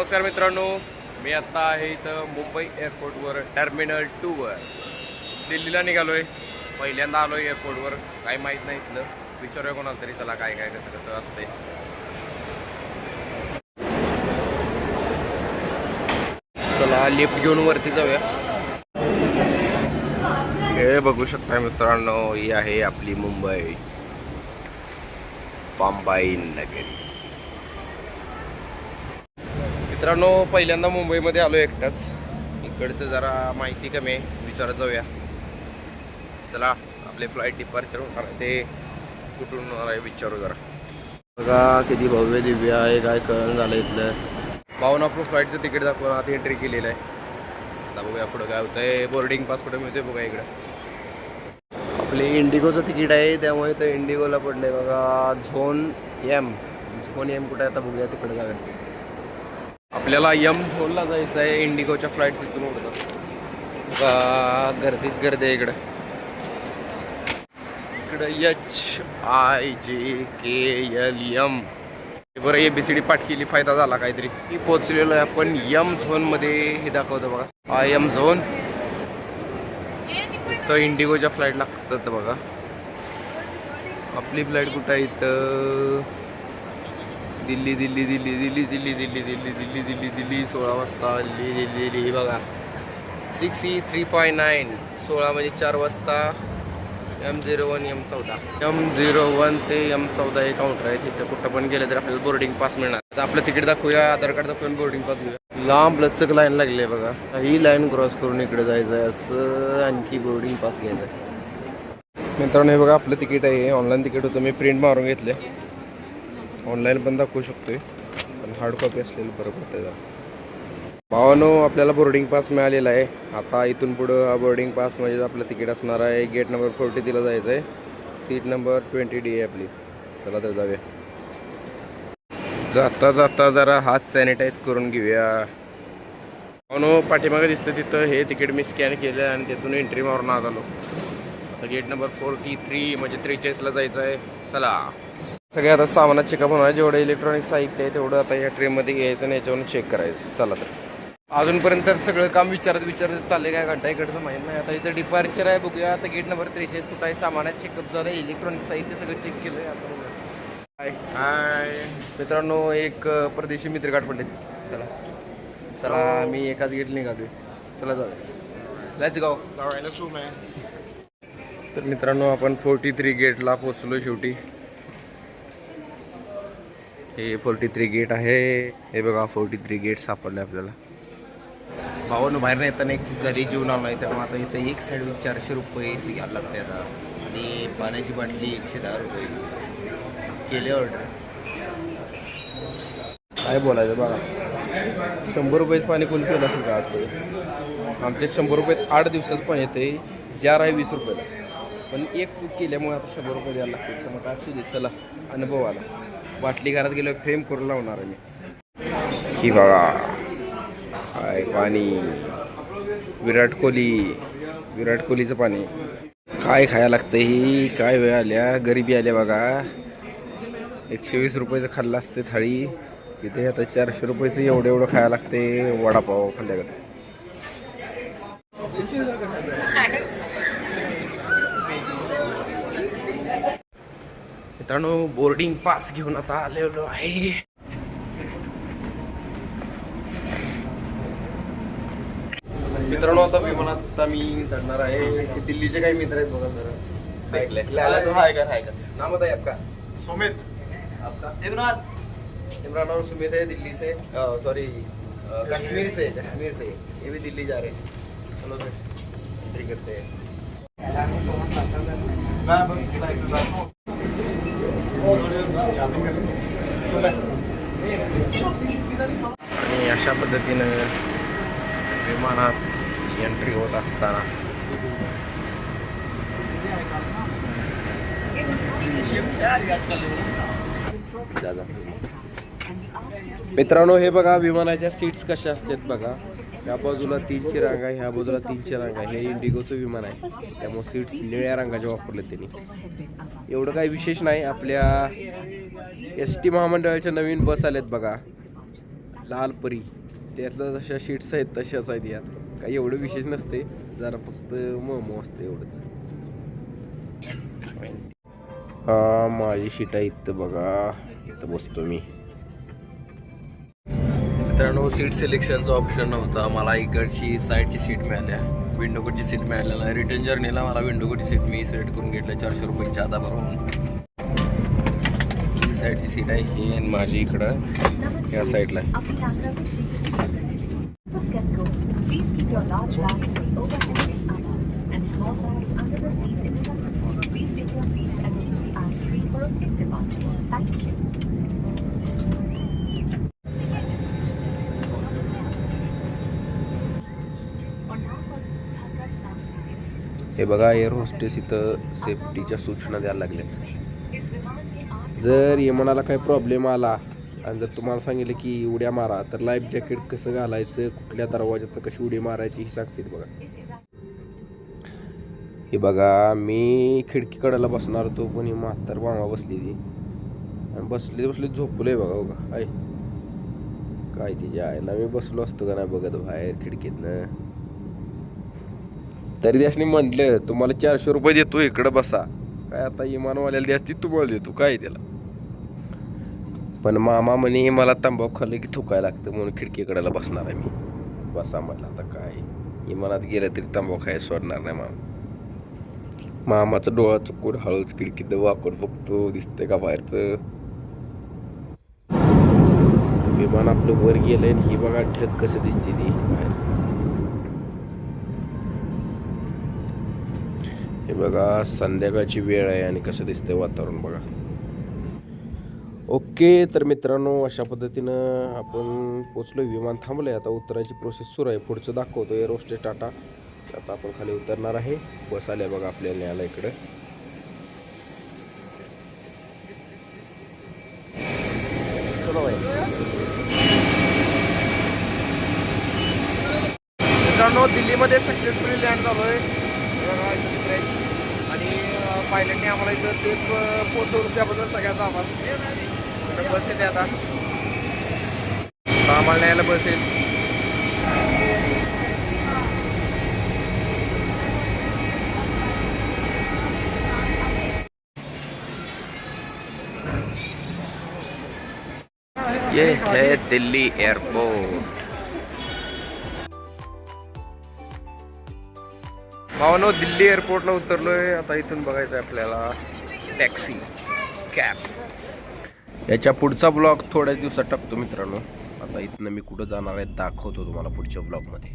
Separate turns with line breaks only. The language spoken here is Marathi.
नमस्कार मित्रांनो मी आत्ता आहे इथं मुंबई एअरपोर्टवर टर्मिनल टूवर दिल्लीला निघालो आहे पहिल्यांदा आलो आहे एअरपोर्टवर. काही माहीत नाही इथलं. विचारूया कोणाला तरी त्याला काय काय कसं कसं असते चला लिफ्ट घेऊन वरती जाऊया. हे बघू शकता मित्रांनो ही आहे आपली मुंबई. पांबाई नगरी. मित्रांनो पहिल्यांदा मुंबईमध्ये आलो एकटाच. इकडचं जरा माहिती कमी आहे विचारत जाऊया. चला आपले फ्लाईट डिपार्चर होणार आहे ते कुठून होणार आहे विचारू जरा. बघा किती भव्य दिव्य आहे काय कळण झालं इथलं. पाहून आपलं फ्लाईटचं तिकीट दाखवून आता एंट्री केलेलं आहे. आता बघूया पुढं काय होतंय. बोर्डिंग पास कुठं मिळतोय बघा इकडं. आपले इंडिगोचं तिकीट आहे त्यामुळे तर इंडिगोला पडलंय बघा झोन एम झोन एम कुठं आहे आता बघूया तिकडे जाऊया आपल्याला यम झोनला जायचं आहे इंडिगोच्या फ्लाईट तिथून उडतात गर्दीच गर्दी आहे इकडं. इकडं एच आय जे के एल यम बरं ए बी सी डी पाठ केली फायदा झाला काहीतरी. मी पोचलेलो आहे आपण यम झोनमध्ये हे दाखवतो बघा. आय एम झोन तर इंडिगोच्या फ्लाईट लागतात बघा. आपली फ्लाईट कुठं आहे इथं? दिल्ली दिल्ली दिल्ली दिल्ली दिल्ली दिल्ली दिल्ली दिल्ली दिल्ली दिल्ली सोळा वाजता दिल्ली दिल्ली दिल्ली बघा six E three five nine सोळा म्हणजे चार वाजता एम झिरो वन एम चौदा एम झिरो वन ते एम चौदा हे काउंटर आहे तिथे कुठं पण गेलं तर आपल्याला बोर्डिंग पास मिळणार आता आपलं तिकीट दाखवूया आधार कार्ड दाखवून बोर्डिंग पास घेऊया लांब लचक लाईन लागली आहे बघा ही लाईन क्रॉस करून इकडे जायचं आहे असं आणखी बोर्डिंग पास घ्यायचं आहे मित्रांनो हे बघा आपलं तिकीट आहे ऑनलाईन तिकीट होतं मी प्रिंट मारून घेतले ऑनलाईन पण दाखवू शकतोय. पण हार्ड कॉपी असलेलं बरं पडतं जरा. भावानो आपल्याला बोर्डिंग पास मिळालेला आहे. आता इथून पुढं हा बोर्डिंग पास म्हणजे आपलं तिकीट असणार आहे. गेट नंबर फोर्टी तिला जायचं आहे सीट नंबर ट्वेंटी डी आहे आपली. चला तर जाऊया. जाता जाता जरा हात सॅनिटाईज करून घेऊया. भावानो पाठीमागे दिसतं तिथं हे तिकीट मी स्कॅन केलं आणि तिथून एंट्री मारून आत आलो. आता गेट नंबर फोर्टी थ्री म्हणजे त्रेचाळीसला जायचं आहे चला. सगळे आता सामानात चेकअप होणार जेवढं इलेक्ट्रॉनिक साहित्य आहे तेवढं आता या ट्रेनमध्ये घ्यायचं आणि याच्यावरून चेक करायचं. चला तर. अजूनपर्यंत तर सगळं काम विचारत विचारत चाललंय काय घंटा इकडचं माहीत नाही. आता इथं डिपार्चर आहे बघूया. आता गेट नंबर त्रेचाळीस कुठं आहे? सामानात चेकअप झालं इलेक्ट्रॉनिक साहित्य सगळं चेक केलंय. आता बघूया. हाय हाय मित्रांनो एक परदेशी मित्र गाठ पडले चला. चला मी एकाच गेट निघालोय. चला जाऊया. लेट्स गो तर मित्रांनो आपण फोर्टी थ्री गेटला पोचलो शेवटी. हे फोर्टी थ्री गेट आहे. हे बघा फोर्टी थ्री गेट सापडले आपल्याला. भावानं बाहेर नाही येताना एक चूक झाली जीवन नाही आहे त्यामुळे आता इथं एक साईड चारशे रुपयेची घ्यायला लागते आता. आणि पाण्याची बाटली एकशे दहा रुपये. केले ऑर्डर काय बोलायचं बघा. शंभर रुपयेच पाणी कोणी पिलं असेल का आजपर्यंत? आमच्या शंभर रुपयात आठ दिवसाचं पाणी येते जार आहे वीस रुपयाला. पण एक चूक केल्यामुळे आता शंभर रुपये द्यायला लागतील. तर मग काय दे चला अनुभव आला. बाटली घरात गेलो फ्रेम करून लावणार आहे मी. ही बघा. हाय पाणी. विराट कोहली. विराट कोहलीचं पाणी. काय खायला लागतं ही? काय वेळ आल्या? गरिबी आल्या बघा. एकशे वीस रुपयाचं खाल्लं असते थाळी. इथे आता चारशे रुपयाचं एवढं एवढं खायला लागते वडापाव खाल्ल्याकडे मित्रांनो बोर्डिंग पास घेऊन आता आलेलो आहे. मित्रांनो आता विमानात आता मी चढणार आहे. हे दिल्लीचे काही मित्र आहेत बघा जरा.
तो
नाम बताइए आपका.
सुमित.
आपका.
इमरान.
इमरान और सुमित है दिल्ली से सॉरी कश्मीर से कश्मीर से ये भी दिल्ली जा रहे हैं. चलो फिर एंट्री करते हैं.
मैं बस लाइक
आणि अशा पद्धतीनं विमानात एंट्री होत असताना जा, जा. मित्रांनो हे बघा विमानाच्या सीट्स कशा असतात बघा. या बाजूला तीनशे रांगा आहे ह्या बाजूला तीनशे रांगा आहे. हे इंडिगोचं विमान आहे. त्यामुळे सीट्स निळ्या रंगाचे वापरले त्यांनी. एवढं काही विशेष नाही. आपल्या एस टी महामंडळाच्या नवीन बस आल्यात बघा. लाल परी. त्यातल्या जशा सीट्स आहेत तशाच आहेत यात. काही एवढं विशेष नसते. जरा फक्त मोमो असते एवढंच. हा माझी सीट आहे इथं बघा. इथं बसतो मी. मित्रांनो सीट सिलेक्शनचा ऑप्शन नव्हता. मला इकडची साईडची सीट मिळाल्या. विंडोकडची सीट मिळालेलं. रिटर्न जर्नीला मला विंडोकडची सीट मी सिलेक्ट करून घेतलं. चारशे रुपयाच्या आता भरून ही साईडची सीट आहे. ही आणि माझी इकडं. या साईडला
Thank you.
हे बघा एअर होस्टेस इथं सेफ्टीच्या सूचना द्यायला लागल्यात जर विमानाला काही प्रॉब्लेम आला आणि जर तुम्हाला सांगितलं की उड्या मारा तर लाईफ जॅकेट कसं घालायचं कुठल्या दरवाज्यातनं कशी उडी मारायची ही सांगतात बघा. हे बघा मी खिडकीकडेला बसणार होतो पण ही म्हातार मामा ती. आणि बसली बसले झोपलोय बघा हो बघा आहे काय तिच्या आईला मी बसलो असतो का नाही बघत बाहेर खिडकीतनं? तरी त्यासनी म्हटलं तुम्हाला चारशे रुपये देतो इकडं बसा. काय आता इमानवाल्याला द्यास ती तुम्हाला देतो काय त्याला? पण मामा म्हणे मला तंबाखू खाल्लं की थुकायला लागतं म्हणून खिडकीकडेला बसणार आहे मी. बसा म्हटलं आता काय? इमानात गेलं तरी तंबाखू खायला सोडणार नाही मामा. मामाचा डोळा चुकून हळूच खिडकीत वाकून बघतो दिसतंय का बाहेरचं? विमान आपलं वर गेलं ही बघा ढग कसं दिसते ती बाहेर हे बघा संध्याकाळची वेळ आहे आणि कसं दिसतंय वातावरण बघा. ओके तर मित्रांनो अशा पद्धतीनं आपण पोचलो विमान थांबलंय. आता उतरायची प्रोसेस सुरू आहे. पुढचं दाखवतो एअर होस्टेस टाटा. आता आपण खाली उतरणार आहे. बस आल्या बघा आपल्याला न्यायला इकडं. मित्रांनो दिल्लीमध्ये सक्सेसफुली लँड झालोय. पायलटने आम्हाला इथं सेफ पोचवलं त्याबद्दल सगळ्याचा आभार. बस येते आता. आता आम्हाला न्यायला बस येईल. ये है दिल्ली एयरपोर्ट. भावानो दिल्ली एअरपोर्टला उतरलोय. आता इथून बघायचं आहे आपल्याला. टॅक्सी कॅब याच्या पुढचा ब्लॉग थोड्याच दिवसात टाकतो मित्रांनो. आता इथनं मी कुठं जाणार आहे दाखवतो तुम्हाला पुढच्या ब्लॉगमध्ये